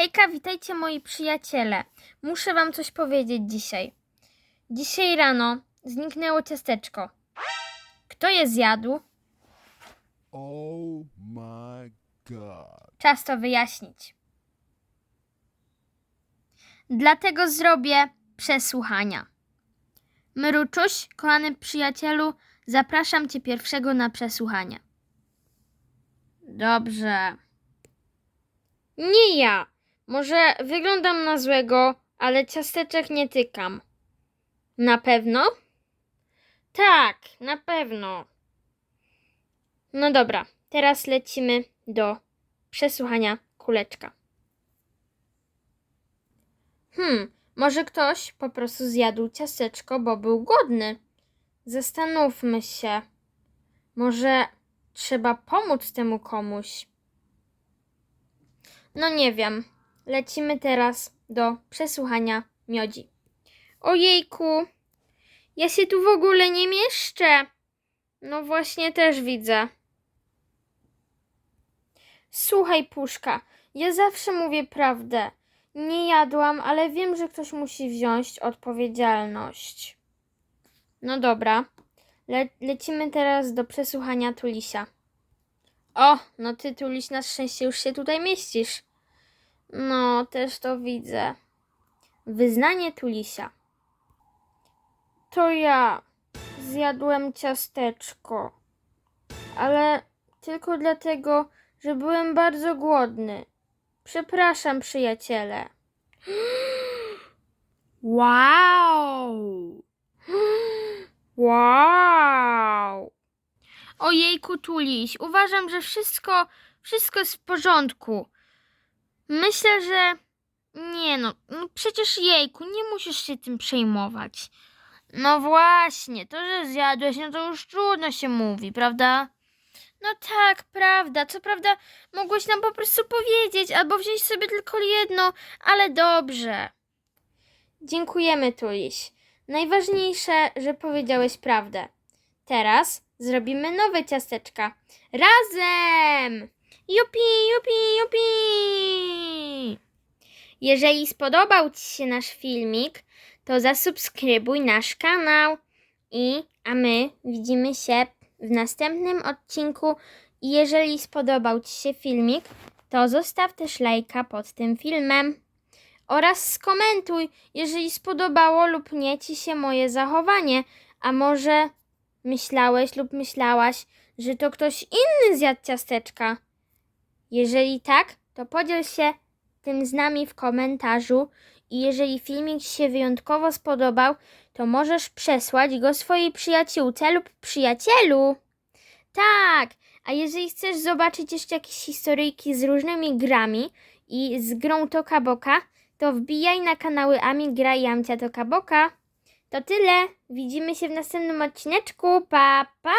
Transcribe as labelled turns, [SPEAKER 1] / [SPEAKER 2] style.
[SPEAKER 1] Hejka, witajcie moi przyjaciele. Muszę wam coś powiedzieć dzisiaj. Dzisiaj rano zniknęło ciasteczko. Kto je zjadł?
[SPEAKER 2] Oh my god.
[SPEAKER 1] Czas to wyjaśnić. Dlatego zrobię przesłuchania. Mruczuś, kochany przyjacielu, zapraszam cię pierwszego na przesłuchanie. Dobrze. Nie ja. Może wyglądam na złego, ale ciasteczek nie tykam. Na pewno? Tak, na pewno. No dobra, teraz lecimy do przesłuchania kuleczka. Hmm, może ktoś po prostu zjadł ciasteczko, bo był głodny. Zastanówmy się. Może trzeba pomóc temu komuś. No nie wiem. Lecimy teraz do przesłuchania miodzi. Ojejku, ja się tu w ogóle nie mieszczę. No właśnie też widzę. Słuchaj, Puszka, ja zawsze mówię prawdę. Nie jadłam, ale wiem, że ktoś musi wziąć odpowiedzialność. No dobra. Le- lecimy teraz do przesłuchania Tulisia. O, no ty, Tuliś, na szczęście już się tutaj mieścisz. No, też to widzę. Wyznanie Tulisia. To ja zjadłem ciasteczko. Ale tylko dlatego, że byłem bardzo głodny. Przepraszam, przyjaciele. Wow! Wow! Ojejku, Tuliś, uważam, że wszystko, wszystko jest w porządku. Myślę, że nie no, no przecież jejku, nie musisz się tym przejmować. No właśnie, to, że zjadłeś, no to już trudno się mówi, prawda? No tak, prawda. Co prawda mogłeś nam po prostu powiedzieć albo wziąć sobie tylko jedno, ale dobrze. Dziękujemy, Tuliś. Najważniejsze, że powiedziałeś prawdę. Teraz zrobimy nowe ciasteczka. Razem! Jupi, jupi, jupi! Jeżeli spodobał Ci się nasz filmik, to zasubskrybuj nasz kanał. I, a my widzimy się w następnym odcinku. I jeżeli spodobał Ci się filmik, to zostaw też lajka pod tym filmem. Oraz skomentuj, jeżeli spodobało lub nie Ci się moje zachowanie. A może myślałeś lub myślałaś, że to ktoś inny zjadł ciasteczka? Jeżeli tak, to podziel się tym z nami w komentarzu. I jeżeli filmik Ci się wyjątkowo spodobał, to możesz przesłać go swojej przyjaciółce lub przyjacielu. Tak, a jeżeli chcesz zobaczyć jeszcze jakieś historyjki z różnymi grami i z grą Toka Boka, to wbijaj na kanały Ami Gra i Amcia Toka Boka. To tyle. Widzimy się w następnym odcineczku. Pa, pa!